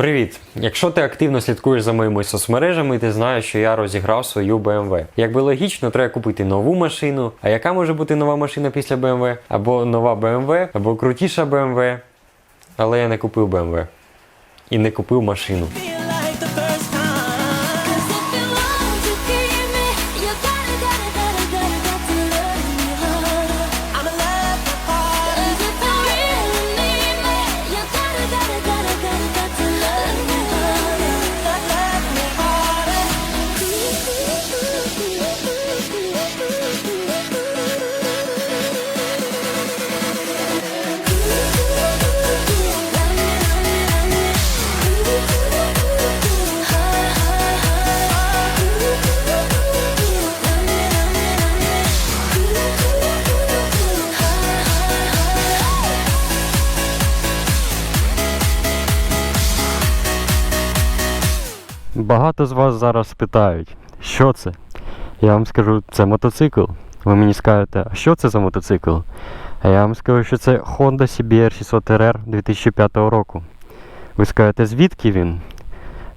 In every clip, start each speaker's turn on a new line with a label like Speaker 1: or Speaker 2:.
Speaker 1: Привіт! Якщо ти активно слідкуєш за моїми соцмережами, ти знаєш, що я розіграв свою BMW. Якби логічно, треба купити нову машину. А яка може бути нова машина після BMW? Або нова BMW, або крутіша BMW. Але я не купив BMW. І не купив машину. Багато з вас зараз питають, що це? Я вам скажу, це мотоцикл. Ви мені скажете, а що це за мотоцикл? А я вам скажу, що це Honda CBR 600 RR 2005 року. Ви скажете, звідки він?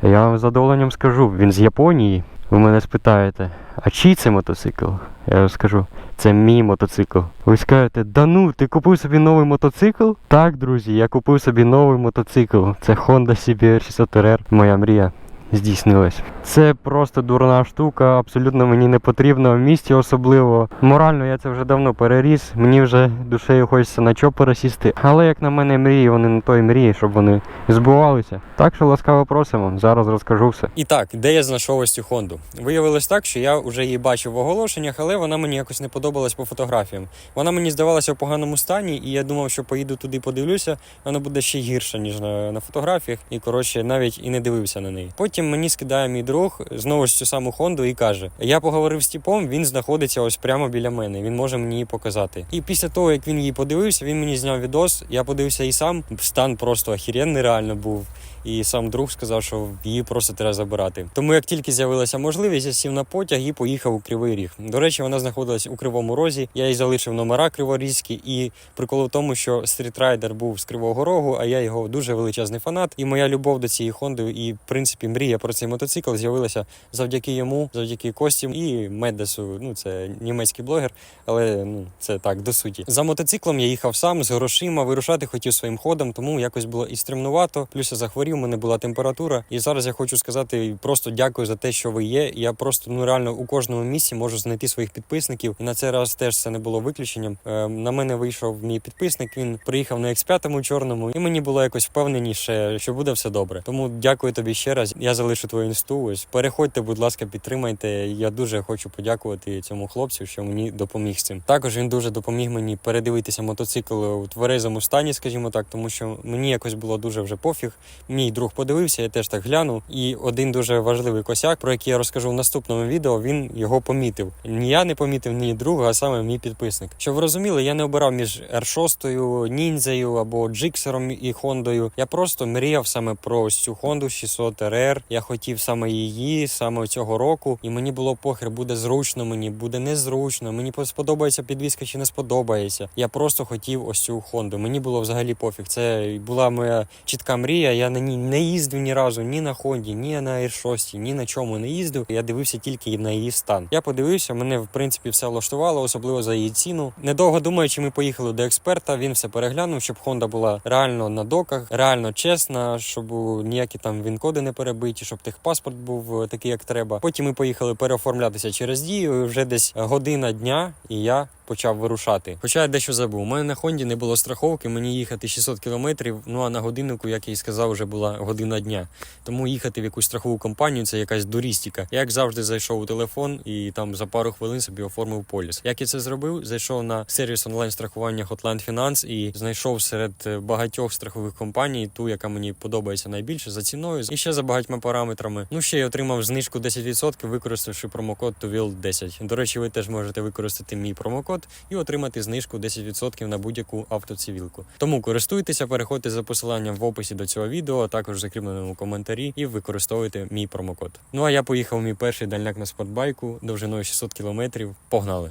Speaker 1: Я вам з задоволенням скажу, він з Японії. Ви мене спитаєте, а чий це мотоцикл? Я вам скажу, це мій мотоцикл. Ви скажете, да ну, ти купив собі новий мотоцикл? Так, друзі, я купив собі новий мотоцикл. Це Honda CBR 600 RR, моя мрія здійснилась. Це просто дурна штука, абсолютно мені не потрібна в місті особливо. Морально я це вже давно переріс. Мені вже душею хочеться на чопора сісти. Але як на мене мрії, вони не той мрії, щоб вони збувалися. Так що ласкаво просимо, зараз розкажу все.
Speaker 2: І так, де я знайшов ось цю Хонду? Виявилось так, що я вже її бачив в оголошеннях, але вона мені якось не подобалась по фотографіям. Вона мені здавалася в поганому стані, і я думав, що поїду туди, подивлюся, вона буде ще гірша, ніж на, на фотографіях. І коротше, навіть і не дивився на неї. Потім мені скидає мій друг знову ж цю саму Хонду і каже: Я поговорив з типом, він знаходиться ось прямо біля мене. Він може мені її показати. І після того, як він її подивився, він мені зняв відос. Я подивився і сам. Стан просто охеренний реально був. І сам друг сказав, що її просто треба забирати. Тому як тільки з'явилася можливість, я сів на потяг і поїхав у Кривий Ріг. До речі, вона знаходилась у Кривому Розі. Я їй залишив номера криворізькі, і прикол в тому, що стрітрайдер був з Кривого Рогу, а я його дуже величезний фанат. І моя любов до цієї Хонди, і в принципі мрія про цей мотоцикл з'явилася завдяки йому, завдяки Кості і Медесу. Ну це німецький блогер, але ну це так до суті. За мотоциклом я їхав сам з грошима, вирушати хотів своїм ходом, тому якось було і стремнувато. Плюс я захворів, у мене була температура. І зараз я хочу сказати просто дякую за те, що ви є. Я просто ну реально у кожному місці можу знайти своїх підписників. І на цей раз теж це не було виключенням. Е, на мене вийшов мій підписник. Він приїхав на X5 чорному, і мені було якось впевненіше, що буде все добре. Тому дякую тобі ще раз. Я залишу твою інсту. Ось переходьте, будь ласка, підтримайте. Я дуже хочу подякувати цьому хлопцю, що мені допоміг з цим. Також він дуже допоміг мені передивитися мотоцикл у тверезому стані, скажімо так, тому що мені якось було дуже вже пофіг. Мій друг подивився, я теж так глянув. І один дуже важливий косяк, про який я розкажу в наступному відео, він його помітив. Ні я не помітив, ні друг, а саме мій підписник. Щоб ви розуміли, я не обирав між R6, ніндзею або Джиксером і Хондою. Я просто мріяв саме про ось цю Хонду 600 RR. Я хотів саме її, саме цього року, і мені було похер, буде зручно мені, буде незручно. Мені сподобається підвізка чи не сподобається. Я просто хотів ось цю Хонду. Мені було взагалі пофіг. Це була моя чітка мрія. Я на ній не їздив ні разу, ні на Хонді, ні на R6, ні на чому не їздив. Я дивився тільки на її стан. Я подивився, мене в принципі все влаштувало, особливо за її ціну. Недовго думаючи, ми поїхали до експерта. Він все переглянув, щоб Honda була реально на доках, реально чесна, щоб ніякі там він-коди не перебиті, щоб техпаспорт був е, такий, як треба. Потім ми поїхали переоформлятися через дію. Вже десь година дня, і я почав вирушати. Хоча я дещо забув. У мене на Хонді не було страховки, мені їхати 600 кілометрів. Ну а на годиннику, як я і сказав, вже була година дня. Тому їхати в якусь страхову компанію це якась дурістіка. Я, як завжди, зайшов у телефон і там за пару хвилин собі оформив поліс. Як я це зробив? Зайшов на сервіс онлайн страхування Hotline Finance і знайшов серед е, багатьох страхових компаній ту, яка мені подобається найбільше за ціною і ще за багатьма параметрами. Ну ще й отримав знижку 10%, використавши промокод TUVIL10. До речі, ви теж можете використати мій промокод і отримати знижку 10% на будь-яку автоцивілку. Тому користуйтеся, переходьте за посиланням в описі до цього відео, а також в закріпленому коментарі, і використовуйте мій промокод. Ну а я поїхав мій перший дальняк на спортбайку довжиною 600 км. Погнали!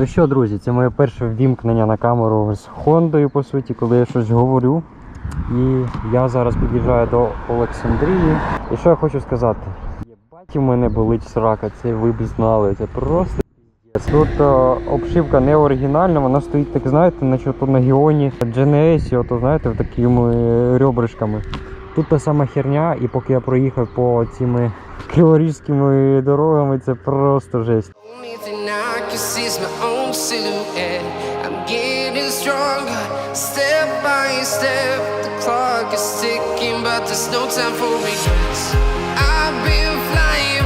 Speaker 2: Ну що, друзі, це моє перше ввімкнення на камеру з Хондою, по суті, коли я щось говорю. І я зараз під'їжджаю до Олександрії. І що я хочу сказати? Єбать, у мене болить срака, це ви б знали, це просто. Тут е, обшивка не оригінальна, вона стоїть, так знаєте, наче на Гіоні GNS, ото знаєте, такими ребришками. Тут та сама херня, і поки я проїхав по цими криворізькими дорогами, це просто жесть.
Speaker 3: I've been flying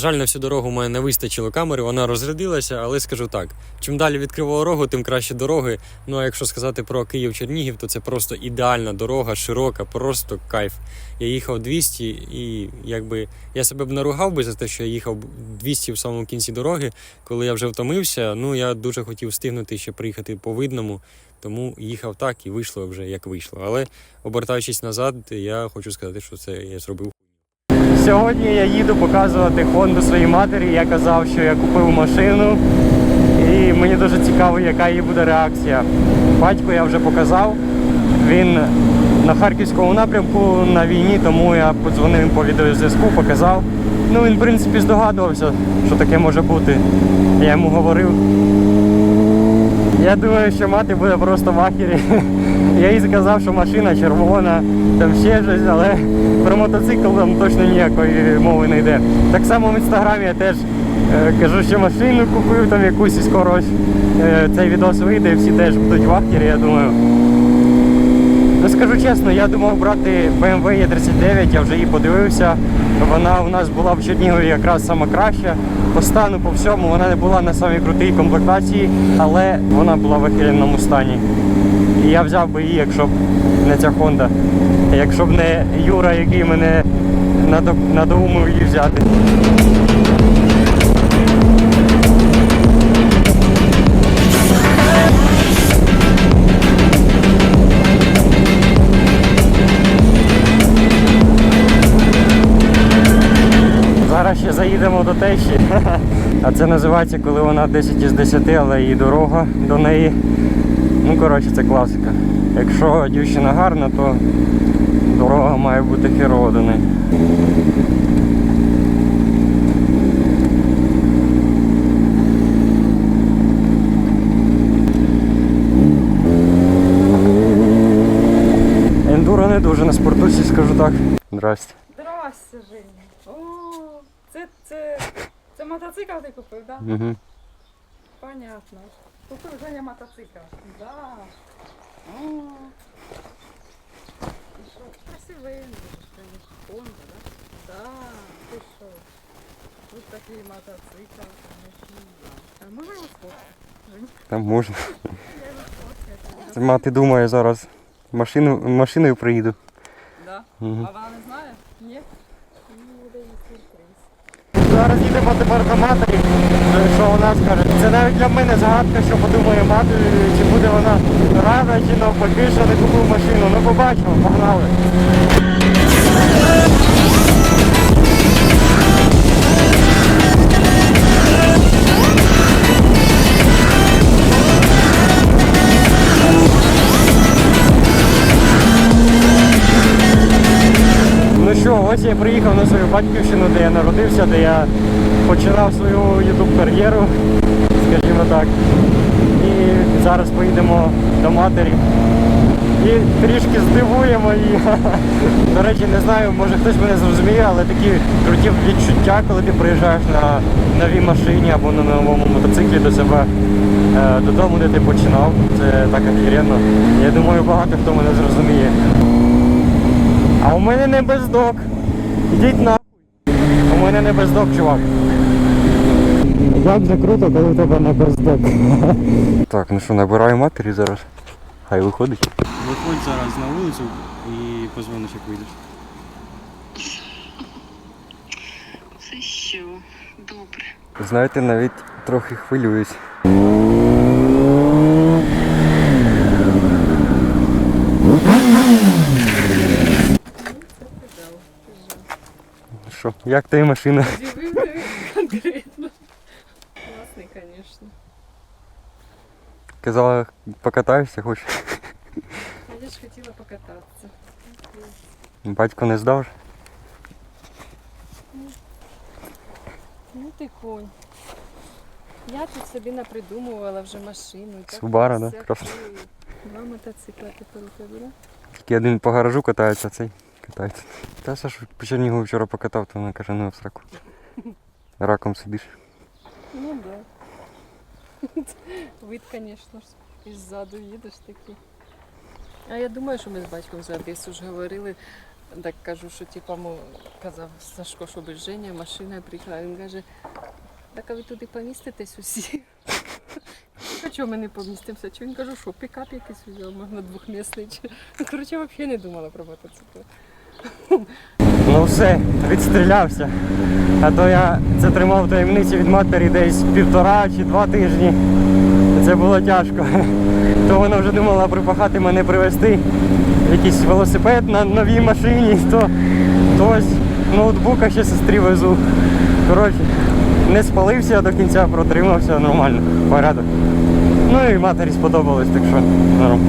Speaker 4: жаль, на всю дорогу у мене не вистачило камери, вона розрядилася, але скажу так: чим далі від Кривого Рогу, тим краще дороги. Ну а якщо сказати про Київ-Чернігів, то це просто ідеальна дорога, широка, просто кайф. Я їхав 200 і якби я себе б наругав би за те, що я їхав 200 в самому кінці дороги, коли я вже втомився. Ну я дуже хотів встигнути ще приїхати по видному, тому їхав так і вийшло вже як вийшло. Але обертаючись назад, я хочу сказати, що це я зробив.
Speaker 2: Сьогодні я їду показувати Хонду своїй матері. Я казав, що я купив машину, і мені дуже цікаво, яка її буде реакція. Батьку я вже показав. Він на харківському напрямку на війні, тому я подзвонив по відеозв'язку, показав. Ну він, в принципі, здогадувався, що таке може бути. Я йому говорив. Я думаю, що мати буде просто в ахері. Я їй сказав, що машина червона, там ще щось, але про мотоцикл там точно ніякої мови не йде. Так само в інстаграмі я теж е, кажу, що машину купив там якусь і скоро е, цей відос вийде, і всі теж будуть в ахері, я думаю. Ну скажу чесно, я думав брати BMW E39, я вже її подивився. Вона у нас була в Чернігові якраз сама краща. По стану, по всьому, вона не була на самій крутій комплектації, але вона була в охеренному стані. І я взяв би її, якщо б не ця Honda. Якщо б не Юра, який мене надо- надоумив її взяти. Зараз ще заїдемо до тещі. А це називається, коли вона 10 із 10, але її дорога до неї. Ну, коротше, це класика. Якщо дівчина гарна, то дорога має бути неї. Ендуро не дуже на спортусі, скажу так. Здрасте.
Speaker 5: Здрасте, Женя. О, це, це, це мотоцикл ти купив, так? Да?
Speaker 2: Угу.
Speaker 5: Понятно. Купив Женя мотоцикл. Да. Красивий. Honda, да? Да, ти що? Тут такий мотоцикл. можна його?
Speaker 2: Там можна. Це мати думає зараз. Машину, машиною приїду.
Speaker 5: Да.
Speaker 2: Угу.
Speaker 5: А вона не знає? Ні? Ну, буде їй сюрприз.
Speaker 2: Зараз їдемо тепер до матері, що вона скаже. Це навіть для мене загадка, що подумає мати, чи буде вона рада, чи навпаки, що не купив машину. Ну побачимо, погнали. Ось я приїхав на свою батьківщину, де я народився, де я починав свою YouTube кар'єру, скажімо так. І зараз поїдемо до матері. І трішки здивуємо її. До речі, не знаю, може хтось мене зрозуміє, але такі круті відчуття, коли ти приїжджаєш на новій машині або на новому мотоциклі до себе е, додому, де ти починав. Це так охеренно. Я думаю, багато хто мене зрозуміє. А у мене не бездок. Ідіть нахуй. У мене не бездок, чувак. Як же круто, коли у тебе не бездок. Так, ну що, набираю матері зараз. Хай виходить.
Speaker 4: Виходь зараз на вулицю і позвониш, як вийдеш.
Speaker 1: Це що? Добре.
Speaker 2: Знаєте, навіть трохи хвилююсь. Що, як твоя машина?
Speaker 5: Удивив конкретно. Класний, звісно.
Speaker 2: Казала, покатаєшся, хочеш?
Speaker 5: А я ж хотіла покататися.
Speaker 2: Батько не здав?
Speaker 5: Ну ти конь. Я тут собі напридумувала вже машину.
Speaker 2: Субара, да?
Speaker 5: Два мотоцикла тепер у тебе?
Speaker 2: Тільки один по гаражу катається, цей катається. Та Сашу по Чернігову вчора покатав, то вона каже, ну в сраку. Раком сидиш.
Speaker 5: Ну да. Вид, звісно ж, і ззаду їдеш такий. А я думаю, що ми з батьком за Одесу ж говорили. Так кажу, що типа мо казав Сашко, що без Женя машина приїхала. Він каже, так а ви туди поміститесь усі. А чого ми не помістимося? Чи він кажу, що пікап якийсь взяв, можна двохмісний. Чи... Коротше, взагалі не думала про мотоцикл.
Speaker 2: Ну все, відстрілявся. А то я це тримав таємниці від матері десь півтора чи два тижні. Це було тяжко. То вона вже думала припахати мене привезти якийсь велосипед на новій машині, то, ось ноутбука ще сестрі везу. Коротше, не спалився до кінця, протримався нормально, порядок. Ну і матері сподобалось, так що норм.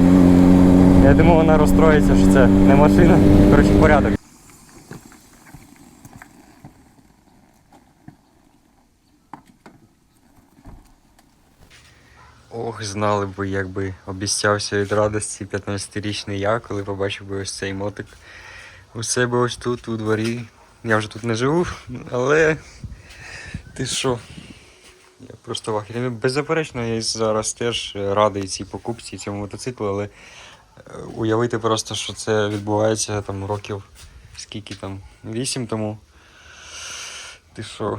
Speaker 2: Я думаю, вона розстроїться, що це не машина. Коротше, порядок. Ох, знали б, якби обіцявся від радості 15-річний я, коли побачив би ось цей мотик у себе ось тут, у дворі. Я вже тут не живу, але ти що? Я просто в. Ну, Беззаперечно, я зараз теж радий цій покупці, цьому мотоциклу, але уявити просто, що це відбувається там років скільки там, 8 тому. Ти що?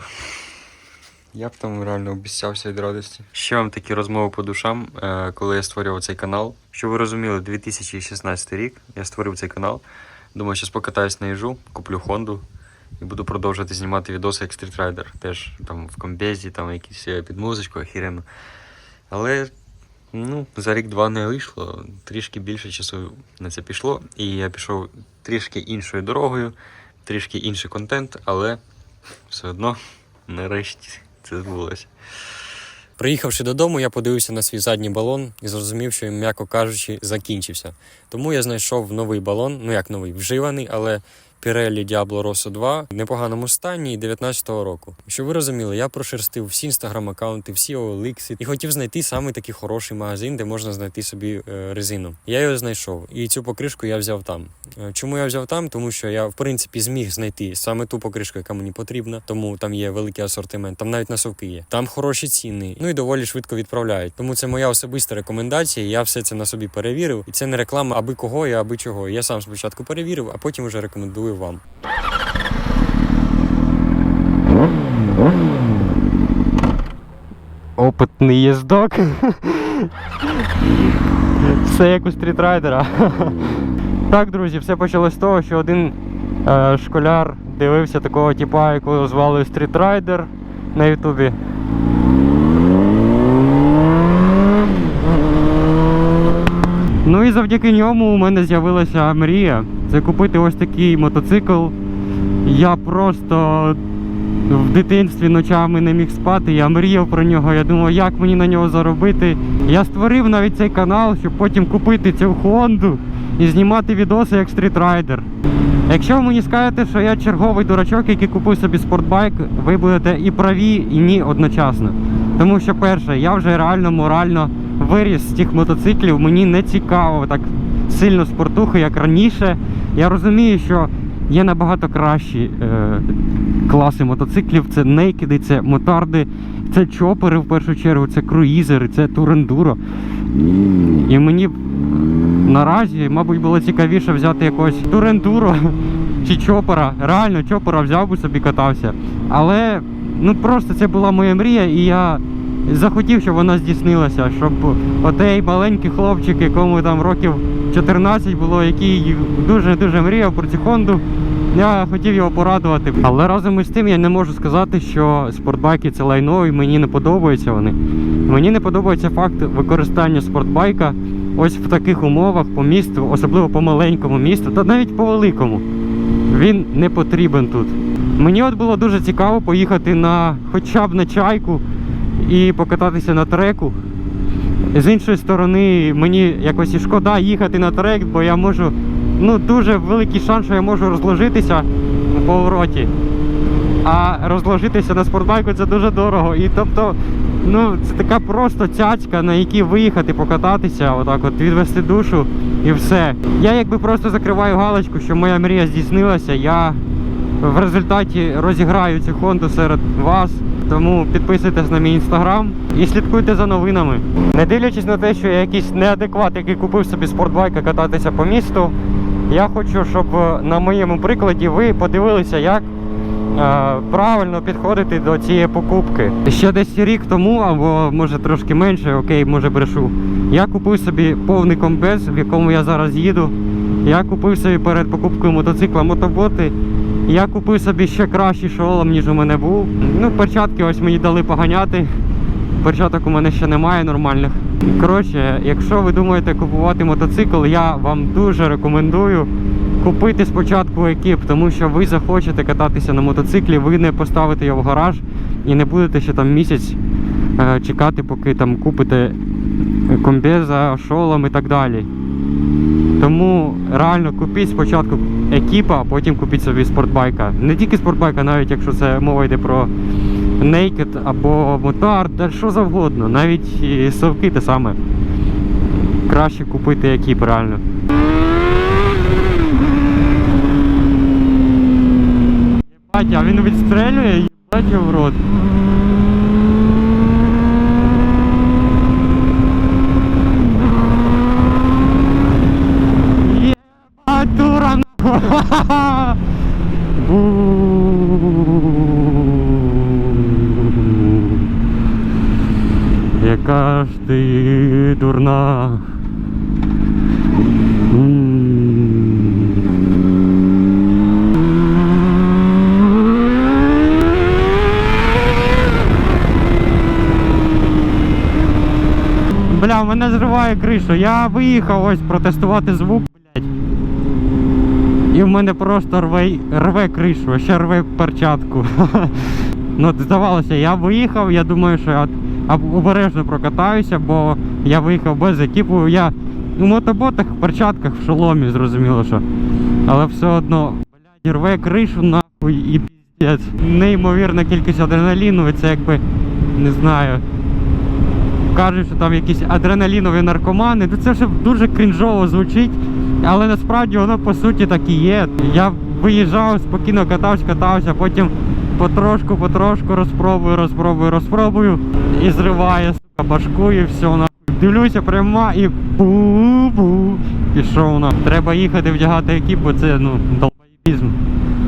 Speaker 2: Я б там реально обіцявся від радості. Ще вам такі розмови по душам, е, коли я створював цей канал. Щоб ви розуміли, 2016 рік я створив цей канал. Думаю, зараз покатаюсь на їжу, куплю Хонду і буду продовжувати знімати відоси як стрітрайдер. Теж там в комбезі, там якісь е, під музичку, охеренно. Але ну, за рік-два не вийшло. Трішки більше часу на це пішло. І я пішов трішки іншою дорогою, трішки інший контент, але все одно нарешті це збулося.
Speaker 4: Приїхавши додому, я подивився на свій задній балон і зрозумів, що він, м'яко кажучи, закінчився. Тому я знайшов новий балон, ну як новий, вживаний, але Pirelli Diablo Rosso 2 в непоганому стані 19-го року. Щоб ви розуміли, я прошерстив всі інстаграм-аккаунти, всі OLX і хотів знайти саме такий хороший магазин, де можна знайти собі е, резину. Я його знайшов, і цю покришку я взяв там. Е, Чому я взяв там? Тому що я в принципі зміг знайти саме ту покришку, яка мені потрібна, тому там є великий асортимент, там навіть носовки є. Там хороші ціни, ну і доволі швидко відправляють. Тому це моя особиста рекомендація. Я все це на собі перевірив, і це не реклама аби кого і аби чого. Я сам спочатку перевірив, а потім вже рекомендую вам.
Speaker 2: Опитний їздок. Все як у стрітрайдера. Так, друзі, все почалось з того, що один е, школяр дивився такого типа, якого звали Стрітрайдер на Ютубі. Ну і завдяки ньому у мене з'явилася мрія. Це купити ось такий мотоцикл. Я просто в дитинстві ночами не міг спати, я мріяв про нього, я думав, як мені на нього заробити. Я створив навіть цей канал, щоб потім купити цю Хонду і знімати відоси як стрітрайдер. Якщо ви мені скажете, що я черговий дурачок, який купив собі спортбайк, ви будете і праві, і ні одночасно. Тому що, перше, я вже реально морально виріс з тих мотоциклів, мені не цікаво так сильно спортухи, як раніше. Я розумію, що є набагато кращі е, класи мотоциклів. Це нейкіди, це мотарди, це чопери в першу чергу, це круїзери, це турендуро. І мені наразі, мабуть, було цікавіше взяти якогось турендуро чи чопера. Реально чопера взяв би собі катався. Але ну просто це була моя мрія, і я захотів, щоб вона здійснилася, щоб отей маленький хлопчик, якому там років 14 було, який дуже-дуже мріяв про цю Хонду. Я хотів його порадувати. Але разом із тим я не можу сказати, що спортбайки це лайно і мені не подобаються вони. Мені не подобається факт використання спортбайка ось в таких умовах по місту, особливо по маленькому місту, та навіть по великому. Він не потрібен тут. Мені от було дуже цікаво поїхати на хоча б на чайку і покататися на треку. З іншої сторони, мені якось і шкода їхати на трек, бо я можу. Ну, дуже великий шанс, що я можу розложитися в повороті. А розложитися на спортбайку це дуже дорого. І тобто, ну, це така просто цяцька, на якій виїхати, покататися, отак от відвести душу і все. Я якби просто закриваю галочку, що моя мрія здійснилася. Я в результаті розіграю цю Хонду серед вас. Тому підписуйтесь на мій інстаграм і слідкуйте за новинами. Не дивлячись на те, що я якийсь неадекват, який купив собі спортбайк і кататися по місту. Я хочу, щоб е, на моєму прикладі ви подивилися, як е, правильно підходити до цієї покупки. Ще десь рік тому, або може трошки менше, окей, може брешу. Я купив собі повний комбез, в якому я зараз їду. Я купив собі перед покупкою мотоцикла мотоботи. Я купив собі ще кращий шолом, ніж у мене був. Ну, перчатки ось мені дали поганяти. Перчаток у мене ще немає нормальних. Коротше, якщо ви думаєте купувати мотоцикл, я вам дуже рекомендую купити спочатку екіп, тому що ви захочете кататися на мотоциклі, ви не поставите його в гараж і не будете ще там місяць е, чекати, поки там купите комбеза, шолом і так далі. Тому реально купіть спочатку екіпа, а потім купіть собі спортбайка. Не тільки спортбайка, навіть якщо це мова йде про Naked або мотар, та що завгодно, навіть і совки те саме. Краще купити екіп реально. Єбать, а він відстрелює, їбать в рот. Яка ж ти дурна. Бля, мене зриває кришу. Я виїхав ось протестувати звук. І в мене просто рве, рве кришу, ще рве перчатку. ну, здавалося, я виїхав, я думаю, що я обережно прокатаюся, бо я виїхав без екіпу. Я у мотоботах, в перчатках, в шоломі, зрозуміло, що. Але все одно, блядь, рве кришу нахуй і піздець. Неймовірна кількість адреналіну, це якби, не знаю. Кажуть, що там якісь адреналінові наркомани, то це все дуже крінжово звучить, але насправді воно по суті так і є. Я виїжджав, спокійно катався, катався, потім потрошку, потрошку розпробую, розпробую, розпробую і зриває башку і все нахуй. Дивлюся пряма і бу-бу. Пішов на. Треба їхати вдягати екіп, бо це ну долбоїбізм.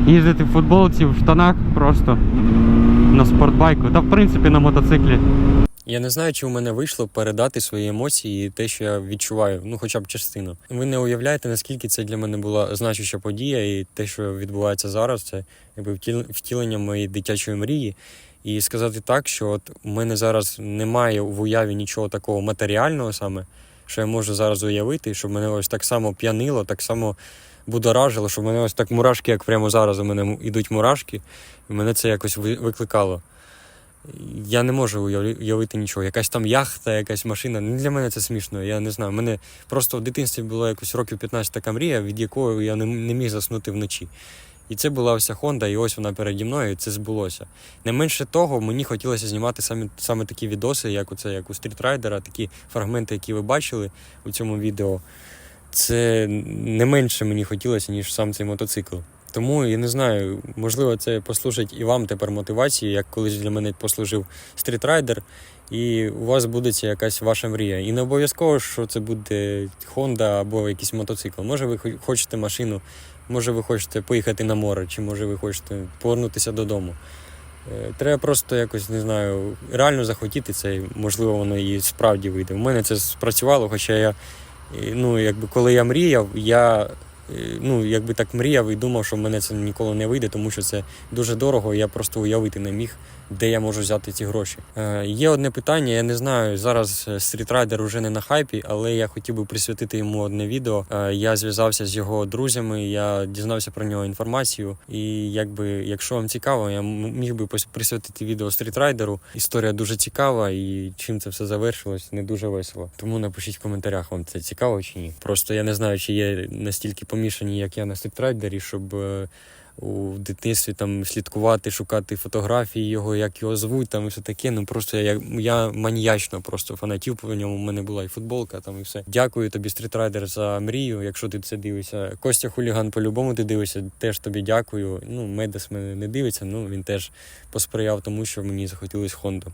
Speaker 2: Їздити в футболці, в штанах просто на спортбайку, та в принципі на мотоциклі. Я не знаю, чи у мене вийшло передати свої емоції і те, що я відчуваю, ну хоча б частину. Ви не уявляєте, наскільки це для мене була значуща подія, і те, що відбувається зараз, це якби втіл- втілення моєї дитячої мрії. І сказати так, що от у мене зараз немає в уяві нічого такого матеріального саме, що я можу зараз уявити, щоб мене ось так само п'янило, так само будоражило, щоб мене ось так мурашки, як прямо зараз у мене ідуть мурашки, і мене це якось ви- викликало. Я не можу уявити нічого. Якась там яхта, якась машина. Ну, для мене це смішно. Я не знаю. У мене просто в дитинстві було якось років 15 така мрія, від якої я не, не міг заснути вночі. І це була вся Honda, і ось вона переді мною, і це збулося. Не менше того, мені хотілося знімати саме, саме такі відоси, як оце, як у стрітрайдера, такі фрагменти, які ви бачили у цьому відео. Це не менше мені хотілося, ніж сам цей мотоцикл. Тому я не знаю, можливо, це послужить і вам тепер мотивацією, як колись для мене послужив стрітрайдер, і у вас буде якась ваша мрія. І не обов'язково, що це буде Honda або якийсь мотоцикл. Може, ви хочете машину, може, ви хочете поїхати на море, чи може ви хочете повернутися додому. Е, Треба просто якось не знаю, реально захотіти це, і, можливо, воно і справді вийде. У мене це спрацювало, хоча я, ну, якби коли я мріяв, я ну, якби так мріяв і думав, що в мене це ніколи не вийде, тому що це дуже дорого, і я просто уявити не міг, де я можу взяти ці гроші. Е, є одне питання, я не знаю, зараз е, стрітрайдер уже не на хайпі, але я хотів би присвятити йому одне відео. Е, я зв'язався з його друзями, я дізнався про нього інформацію. І якби, якщо вам цікаво, я міг би присвятити відео стрітрайдеру. Історія дуже цікава, і чим це все завершилось, не дуже весело. Тому напишіть в коментарях, вам це цікаво чи ні. Просто я не знаю, чи є настільки помішані, як я на стрітрайдері, щоб. е, у дитинстві там слідкувати, шукати фотографії його, як його звуть, там і все таке. Ну просто я, я маніячно просто фанатів по ньому. У мене була і футболка, там і все. Дякую тобі, стрітрайдер, за мрію. Якщо ти це дивишся. Костя Хуліган, по-любому ти дивишся, теж тобі дякую. Ну, Медес мене не дивиться, ну він теж посприяв тому, що мені захотілось Хонду.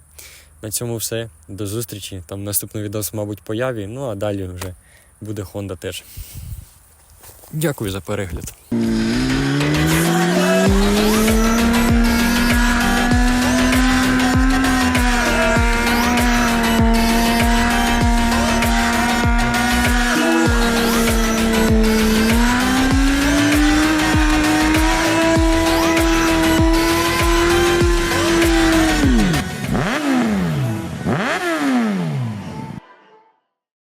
Speaker 2: На цьому все. До зустрічі. Там наступний відос, мабуть, появі. Ну а далі вже буде Honda теж. Дякую за перегляд.